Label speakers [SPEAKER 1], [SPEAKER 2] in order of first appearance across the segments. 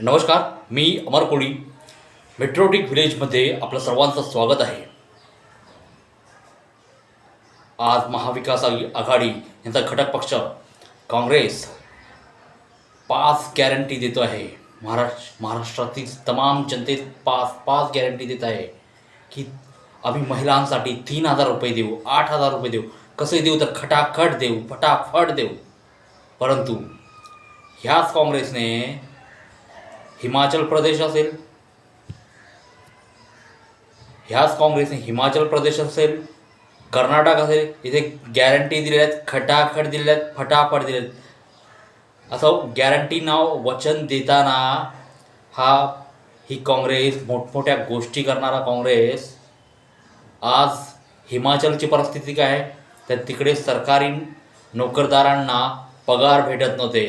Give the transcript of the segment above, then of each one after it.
[SPEAKER 1] नमस्कार मी अमर कोळी. मेट्रोटिक व्हिलेजमध्ये आपलं सर्वांचं स्वागत आहे. आज महाविकास आघाडी यांचा घटक पक्ष काँग्रेस पाच गॅरंटी देतो आहे. महाराष्ट्र महाराष्ट्रातील तमाम जनतेत पाच पाच गॅरंटी देत आहे की आम्ही महिलांसाठी तीन हजार रुपये देऊ आठ हजार रुपये देऊ. कसे देऊ तर खटाखट देऊ फटाफट देऊ. परंतु ह्याच काँग्रेसने हिमाचल प्रदेश असेल ह्याच काँग्रेसने हिमाचल प्रदेश असेल कर्नाटक असेल इथे गॅरंटी दिलेल्या आहेत खटाखट दिलेल्या आहेत फटाफट दिलेत असं गॅरंटी नाव वचन देताना हा ही काँग्रेस मोठमोठ्या गोष्टी करणारा काँग्रेस आज हिमाचलची परिस्थिती काय तर तिकडे सरकारी नोकरदारांना पगार भेटत नव्हते.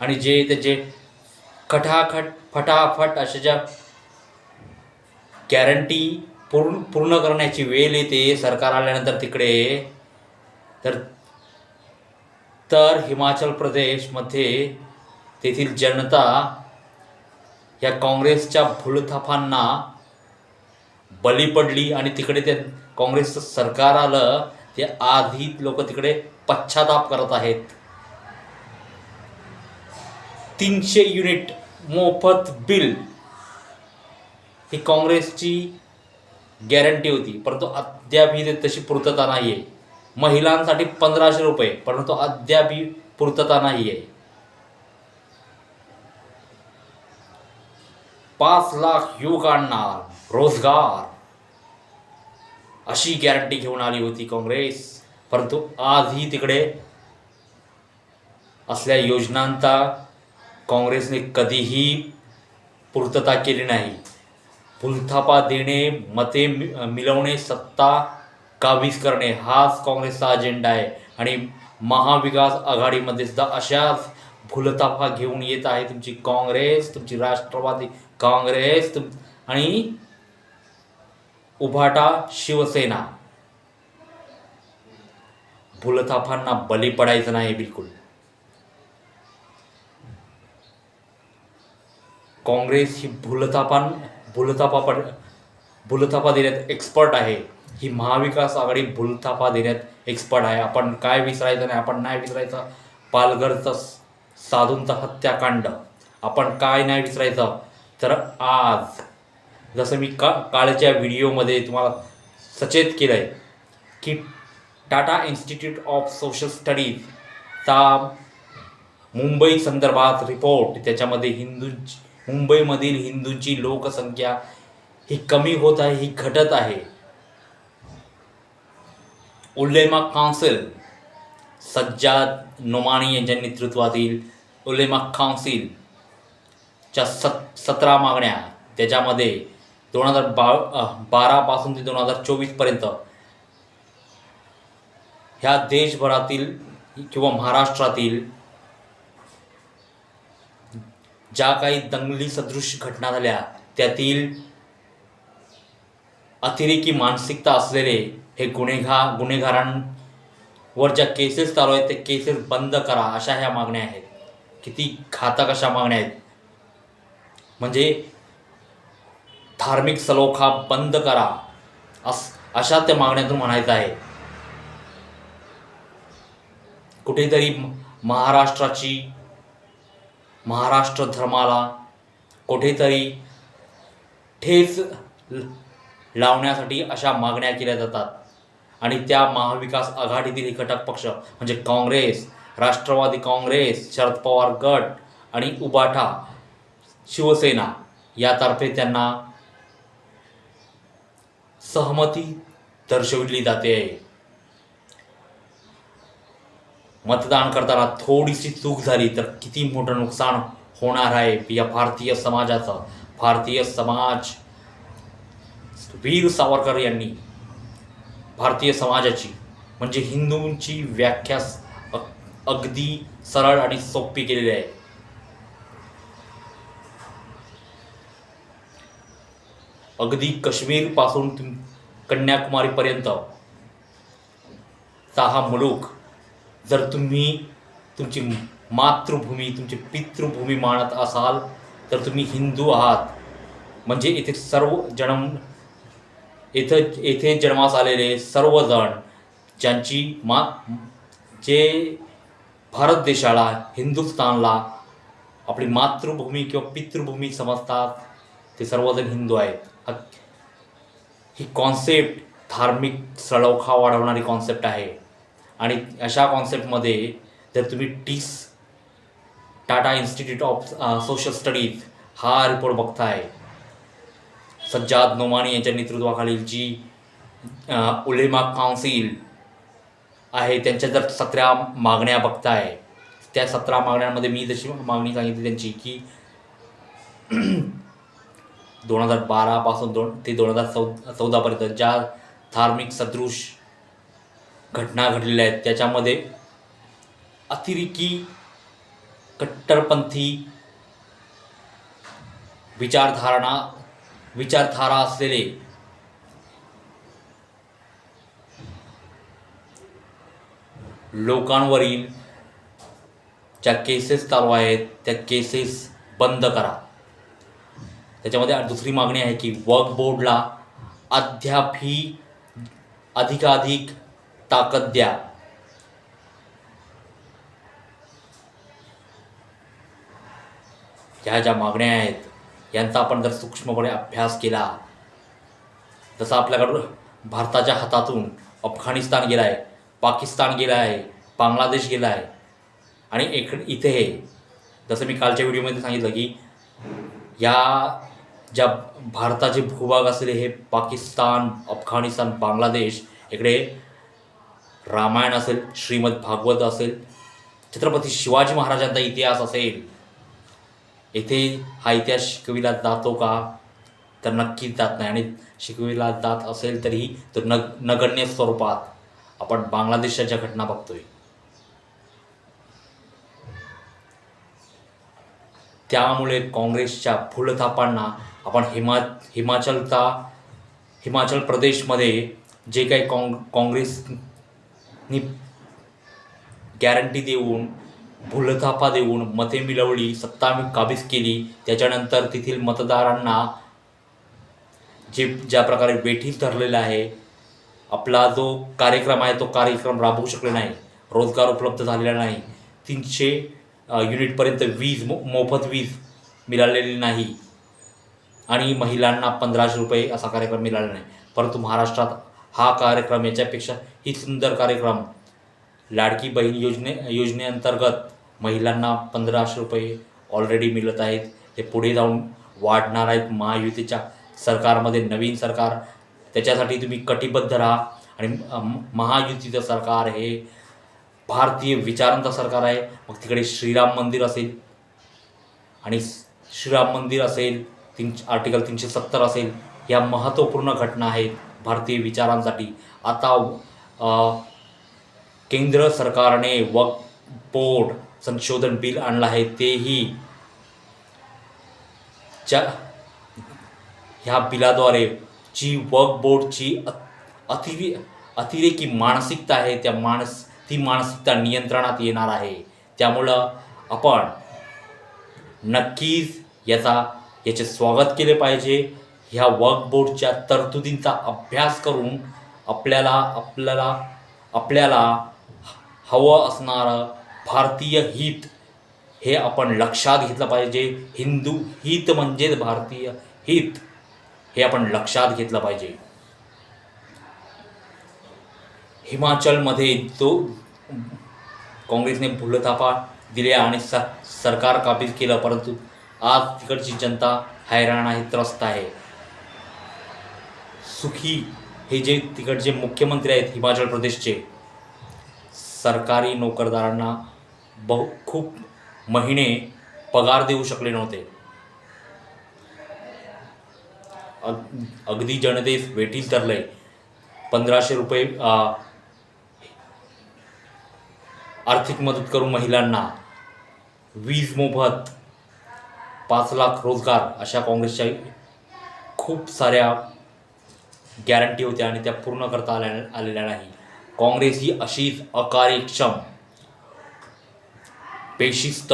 [SPEAKER 1] आणि जे त्याचे खटाखट फटाफट अशा ज्या गॅरंटी पूर्ण पूर्ण करण्याची वेळ येते सरकार आल्यानंतर तिकडे. तर तर हिमाचल प्रदेशमध्ये तेथील जनता या काँग्रेसच्या भूलथापांना बली पडली आणि तिकडे ते काँग्रेसचं सरकार आलं ते आधी लोक तिकडे पश्चाताप करत आहेत. तीनशे युनिट मोफत बिल. ही काँग्रेसची गॅरंटी होती परंतु अद्यापही तशी पूर्तता नाही आहे महिलांसाठी पंधराशे रुपये परंतु अद्यापही पूर्तता नाही आहे पाच लाख युवकांना रोजगार. अशी गॅरंटी घेऊन आली होती काँग्रेस. परंतु आजही तिकडे असल्या योजनांचा काँग्रेसने कधीही पूर्तता केली नाही. फुलथापा देणे मते मि- मिळवणे सत्ता काबीज करणे हाच काँग्रेसचा अजेंडा आहे. आणि महाविकास आघाडीमध्ये सुद्धा अशाच फुलथापा घेऊन येत आहे. तुमची काँग्रेस तुमची राष्ट्रवादी काँग्रेस तुम आणि उभाटा शिवसेना. फुलथापांना बली पडायचं नाही बिलकुल. काँग्रेस ही भूलथापान भूलथापा पड भूलथापा देण्यात एक्सपर्ट आहे. ही महाविकास आघाडी भूलथापा देण्यात एक्सपर्ट आहे. आपण काय विसरायचं नाही आपण नाही विसरायचं. पालघरचं साधूंचं हत्याकांड. आपण काय नाही विसरायचं. तर आज जसं मी का कालच्या व्हिडिओमध्ये तुम्हाला सचेत केलं आहे की टाटा इन्स्टिट्यूट ऑफ सोशल स्टडीजचा मुंबई संदर्भात रिपोर्ट त्याच्यामध्ये हिंदूंची मुंबईमधील हिंदूंची लोकसंख्या ही कमी होत आहे ही घटत आहे. उल्लेमा काउन्सिल सज्जाद नोमानी यांच्या नेतृत्वातील उलेमा काउन्सिलच्या सत सतरा मागण्या त्याच्यामध्ये दोन हजार बा बारापासून ते दोन हजार चोवीसपर्यंत ह्या देशभरातील किंवा महाराष्ट्रातील ज्या काही दंगली सदृश घटना झाल्या त्यातील अतिरेकी मानसिकता असलेले हे गुन्हेगार गुन्हेगारांवर ज्या केसेस चालू आहेत ते केसेस बंद करा अशा ह्या मागण्या आहेत. किती घातक अशा मागण्या आहेत. म्हणजे धार्मिक सलोखा बंद करा अस अशा त्या मागण्यातून म्हणायचं आहे. कुठेतरी महाराष्ट्राची महाराष्ट्र धर्माला कुठेतरी ठेच ल- लावण्यासाठी अशा मागण्या केल्या जातात. आणि त्या महाविकास आघाडीतील हे घटक पक्ष म्हणजे काँग्रेस राष्ट्रवादी काँग्रेस शरद पवार गट आणि उबाठा शिवसेना यातर्फे त्यांना सहमती दर्शविली जाते. मतदान करताना थोडीशी चूक झाली तर किती मोठं नुकसान होणार आहे या भारतीय समाजाचं. भारतीय समाज वीर सावरकर यांनी भारतीय समाजाची म्हणजे हिंदूंची व्याख्या अ- अगदी सरळ आणि सोपी केलेली आहे. अगदी काश्मीरपासून कन्याकुमारीपर्यंत हा मुलूक जर तुम्ही तुमची मातृभूमी तुमची पितृभूमी मानत असाल तर तुम्ही हिंदू आहात. म्हणजे इथे सर्व जन्म इथं येथे जन्मास आलेले सर्वजण ज्यांची मा जे भारत देशाला हिंदुस्थानला आपली मातृभूमी किंवा पितृभूमी समजतात ते सर्वजण हिंदू आहेत. ही कॉन्सेप्ट धार्मिक सळवखा वाढवणारी कॉन्सेप्ट आहे. आणि अशा कॉन्सेप्टमध्ये जर तुम्ही TISS Tata institute of social studies हा रिपोर्ट बघताय सज्जाद नोमानी यांच्या नेतृत्वाखालील जी उलेमा काउन्सिल आहे त्यांच्या जर सतरा मागण्या बघताय त्या सतरा मागण्यांमध्ये मी जशी मागणी सांगितली त्यांची की दोन हजार बारापासून दोन ते दोन हजार चौ चौदापर्यंत ज्या धार्मिक सदृश घटना घडलेल्या आहेत. त्याच्यामध्ये अतिरेकी कट्टरपंथी विचारधारणा विचारधारा असलेले लोकांवरील ज्या केसेस चालू आहेत त्या केसेस बंद करा. त्याच्यामध्ये दुसरी मागणी आहे की वर्क बोर्डला अद्यापही अधिकाधिक ताकद द्या. ह्या ज्या मागण्या आहेत यांचा आपण जर सूक्ष्मपणे अभ्यास केला जसं आपल्याकडून भारताच्या हातातून अफगाणिस्तान गेला आहे पाकिस्तान गेला आहे बांगलादेश गेला आहे आणि एक इथे हे जसं मी कालच्या व्हिडिओमध्ये सांगितलं की या ज्या भारताचे भूभाग असलेले हे पाकिस्तान अफगाणिस्तान बांगलादेश इकडे रामायण असेल श्रीमद भागवत असेल छत्रपती शिवाजी महाराजांचा इतिहास असेल येथे हा इतिहास शिकविला जातो का? तर नक्कीच जात नाही. आणि शिकविला जात असेल तरीही तो न नगण्य स्वरूपात आपण बांगलादेशाच्या घटना बघतोय त्यामुळे काँग्रेसच्या फुलथापांना आपण हिमा हिमाचलचा हिमाचल प्रदेशमध्ये जे काही काँग काँग्रेस नी गॅरंटी देऊन भूलथापा देऊन मते मिळवली सत्ता काबीज केली. त्याच्यानंतर तेथील मतदारांना जे ज्या प्रकारे वेठीस धरलेलं आहे आपला जो कार्यक्रम आहे तो कार्यक्रम राबवू शकले नाही. रोजगार उपलब्ध झालेला नाही. तीनशे युनिटपर्यंत वीज मो मोफत वीज मिळालेली नाही. आणि महिलांना पंधराशे रुपये असा कार्यक्रम मिळाला नाही. परंतु महाराष्ट्रात हा कार्यक्रम याच्यापेक्षा ही सुंदर कार्यक्रम. लाडकी बहीण योजने योजनेअंतर्गत महिलांना पंधराशे रुपये ऑलरेडी मिळत आहेत. ते पुढे जाऊन वाढणार आहेत महायुतीच्या सरकारमध्ये नवीन सरकार. त्याच्यासाठी तुम्ही कटिबद्ध राहा. आणि महायुतीचं सरकार हे भारतीय विचारांचं सरकार आहे. मग तिकडे श्रीराम मंदिर असेल. आणि श्रीराम मंदिर असेल तीन आर्टिकल तीनशे सत्तर असेल या महत्त्वपूर्ण घटना आहेत. भारतीय विचारांसाठी. आता केंद्र सरकारने वक्फ बोर्ड संशोधन बिल आणलं आहे तेही ज्या ह्या बिलाद्वारे जी वक्फ बोर्डची अ- अतिरे अतिरेकी मानसिकता आहे त्या मानस ती मानसिकता नियंत्रणात येणार आहे. त्यामुळं आपण नक्कीच याचा याचे स्वागत केले पाहिजे. ह्या वर्कबोर्डच्या तरतुदींचा अभ्यास करून आपल्याला आपल्याला आपल्याला हवं असणारं भारतीय हित हे आपण लक्षात घेतलं पाहिजे. हिंदू हित म्हणजेच भारतीय हित हे आपण लक्षात घेतलं पाहिजे. हिमाचलमध्ये तो काँग्रेसने भूलथापा दिल्या आणि स सरकार काबीज केलं परंतु आज तिकडची जनता हैराण आहे त्रस्त आहे. सुखी हे जे तिकडचे मुख्यमंत्री आहेत हिमाचल प्रदेशचे सरकारी नोकरदारांना बहु खूप महिने पगार देऊ शकले नव्हते. अग अगदी जनतेस वेठीस धरलंय पंधराशे रुपये आर्थिक मदत करून महिलांना वीज मोफत पाच लाख रोजगार अशा काँग्रेसच्या खूप साऱ्या गॅरंटी होत्या आणि त्या पूर्ण करता आल्या आलेल्या नाही. काँग्रेस ही अशीच अकार्यक्षम बेशिस्त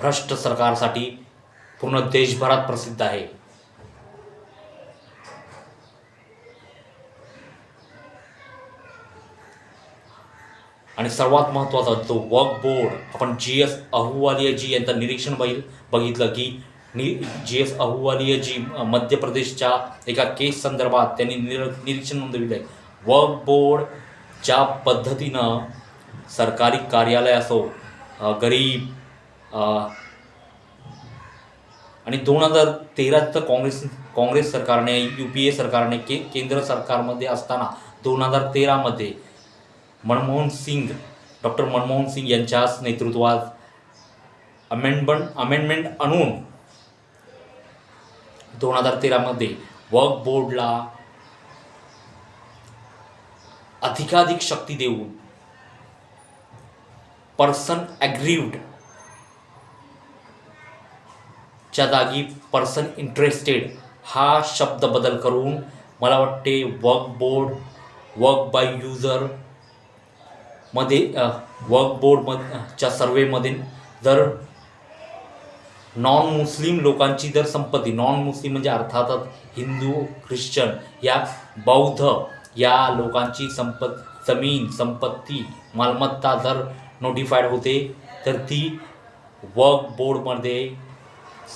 [SPEAKER 1] भ्रष्ट सरकारसाठी पूर्ण देशभरात प्रसिद्ध आहे. आणि सर्वात महत्त्वाचा जो वर्क बोर्ड आपण जी एस अहुवालियाजी यांचं निरीक्षण बघित बघितलं की नि जी एस अहुवालियाजी जी मध्य प्रदेशच्या एका केस संदर्भात त्यांनी निर निरीक्षण नोंदविलं आहे. वर्क बोर्ड ज्या पद्धतीनं सरकारी कार्यालय असो गरीब आणि दोन हजार तेराचं काँग्रेस काँग्रेस सरकारने यू पी ए सरकारने के केंद्र सरकारमध्ये असताना दोन हजार तेरामध्ये मनमोहन सिंग डॉक्टर मनमोहन सिंग यांच्याच नेतृत्वात अमेंडमेंट अमेंडमेंट आणून दोन हजार तेरामध्ये वर्क बोर्डला अधिकाधिक शक्ती देऊन पर्सन ॲग्रीव्ड च्या जागी पर्सन इंटरेस्टेड हा शब्द बदल करून मला वाटते वर्क बोर्ड वर्क बाय युजरमध्ये वर्क च्या सर्वेमध्ये जर नॉन मुस्लिम लोकांची जर संपत्ती नॉन मुस्लिम म्हणजे अर्थातच हिंदू ख्रिश्चन या बौद्ध या लोकांची संपत जमीन संपत्ती मालमत्ता जर नोटिफाईड होते तर ती वर्क बोर्डमध्ये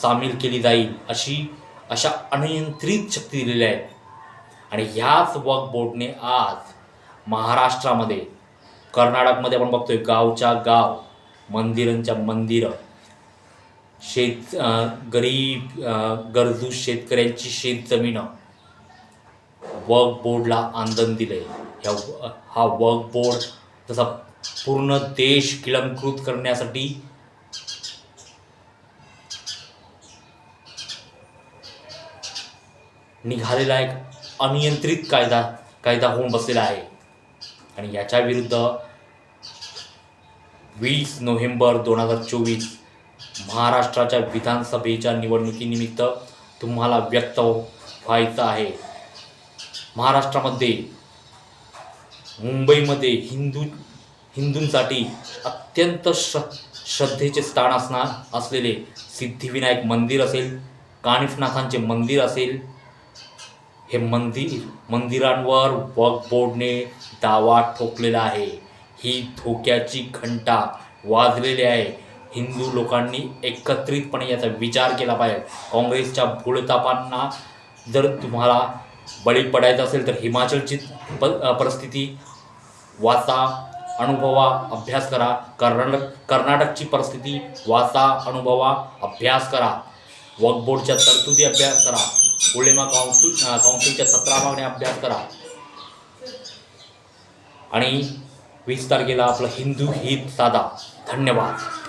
[SPEAKER 1] सामील केली जाईल. अशी अशा अनियंत्रित शक्ती दिलेल्या आहेत. आणि ह्याच वर्क बोर्डने आज महाराष्ट्रामध्ये कर्नाटकमध्ये आपण बघतोय गावच्या गाव मंदिरांच्या मंदिरं शेत गरीब गरजू शेतकऱ्यांची शेतजमीनं वर्क बोर्डला आंदन दिलंय. ह्या हा वर्क बोर्ड तसा पूर्ण देश किलंकृत करण्यासाठी निघालेला एक अनियंत्रित कायदा कायदा होऊन बसलेला आहे. आणि याच्या विरुद्ध वीस नोव्हेंबर दोन हजार चोवीस महाराष्ट्राच्या विधानसभेच्या निवडणुकीनिमित्त तुम्हाला व्यक्त व्हायचं आहे. महाराष्ट्रामध्ये मुंबईमध्ये हिंदू हिंदूंसाठी अत्यंत श्र श्रद्धेचे स्थान असणार असलेले सिद्धिविनायक मंदिर असेल कानिफनाथांचे मंदिर असेल हे मंदिर मंदिरांवर वक्फ बोर्डने दावा ठोकलेला आहे. ही धोक्याची घंटा वाजलेली आहे. हिंदू लोकांनी एकत्रितपणे याचा विचार केला पाहिजे. काँग्रेसच्या भूलतापांना जर तुम्हाला बळी पडायचं असेल तर हिमाचलची प परिस्थिती वाचा अनुभवा अभ्यास करा. कर्नाटक कर्नाटकची परिस्थिती वाचा अनुभवा अभ्यास करा. वक्फ बोर्डच्या तरतुदी अभ्यास करा. उलेमा काउन्सिल काउन्सिलच्या सतरा मागण्या अभ्यास करा. आणि वीस तारखेला आपलं हिंदू हित साधा. धन्यवाद.